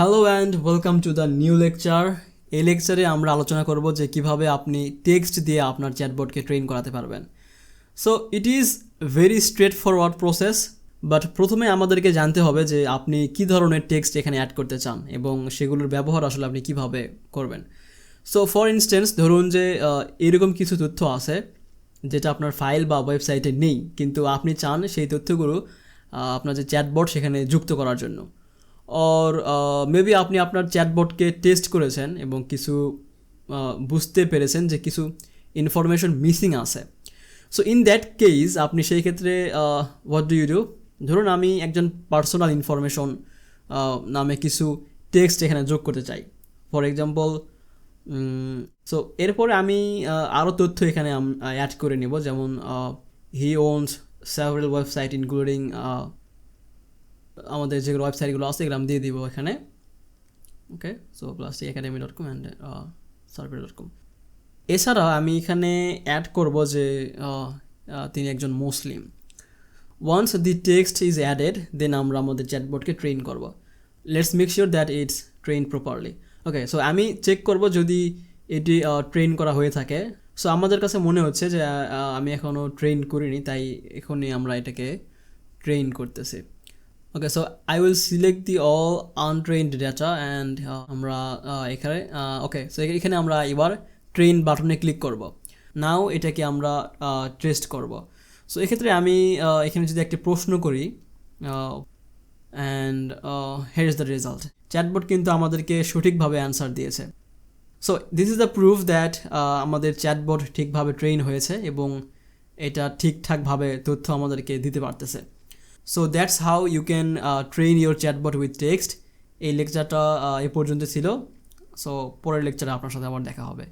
Hello and welcome to the new lecture এই লেকচারে আমরা আলোচনা করব যে কীভাবে আপনি টেক্সট দিয়ে আপনার চ্যাটবটকে ট্রেন করাতে পারবেন। So it is very straightforward process but প্রথমে আমাদেরকে জানতে হবে যে আপনি কি ধরনের টেক্সট এখানে অ্যাড করতে চান এবং সেগুলোর ব্যবহার আসলে আপনি কীভাবে করবেন। সো ফর ইনস্টেন্স ধরুন যে এরকম কিছু তথ্য আছে, যেটা আপনার ফাইল বা ওয়েবসাইটে নেই, কিন্তু আপনি চান সেই তথ্যগুলো আপনার যে চ্যাটবট সেখানে যুক্ত করার জন্য। অর মেবি আপনি আপনার চ্যাটবটকে টেস্ট করেছেন এবং কিছু আহ, বুঝতে পেরেছেন যে কিছু ইনফরমেশন মিসিং আছে। সো ইন দ্যাট কেস আপনি সেই ক্ষেত্রে হোয়াট ডু ইউ ডু ধরুন আমি একজন পার্সোনাল ইনফরমেশন নামে কিছু টেক্সট এখানে যোগ করতে চাই। ফর এক্সাম্পল সো এরপরে আমি আরও তথ্য এখানে অ্যাড করে নেব। যেমন he owns several website including আমাদের যেগুলো ওয়েবসাইটগুলো আছে এগুলো আমি দিয়ে দিব এখানে। Okay so plastic academy dot com and survey dot com এছাড়া আমি এখানে অ্যাড করব যে আহ, আহ, তিনি একজন মুসলিম। Once the text is added then আমরা আমাদের চ্যাটবটকে ট্রেন করব। Let's make sure that it's train properly okay so আমি চেক করব যদি এটি ট্রেন করা হয়ে থাকে। সো আমাদের কাছে মনে হচ্ছে যে আমি এখনও ট্রেন করিনি তাই এখনই আমরা এটাকে ট্রেন করতেছি। Okay so I will select the all untrained data and আমরা এখানে ওকে সো এখানে আমরা এবার ট্রেন বাটনে ক্লিক করব। নাও এটাকে আমরা টেস্ট করব। সো এক্ষেত্রে আমি এখানে যদি একটি প্রশ্ন করি and here is the result chatbot কিন্তু আমাদেরকে সঠিকভাবে অ্যান্সার দিয়েছে। So this is the proof that আমাদের চ্যাটবট ঠিকভাবে ট্রেন হয়েছে এবং এটা ঠিকঠাকভাবে তথ্য আমাদেরকে দিতে পারতেছে। So that's how you can train your chatbot with text এই লেকচারটা এ পর্যন্ত ছিল। সো পরের লেকচারে আপনার সাথে আবার দেখা হবে।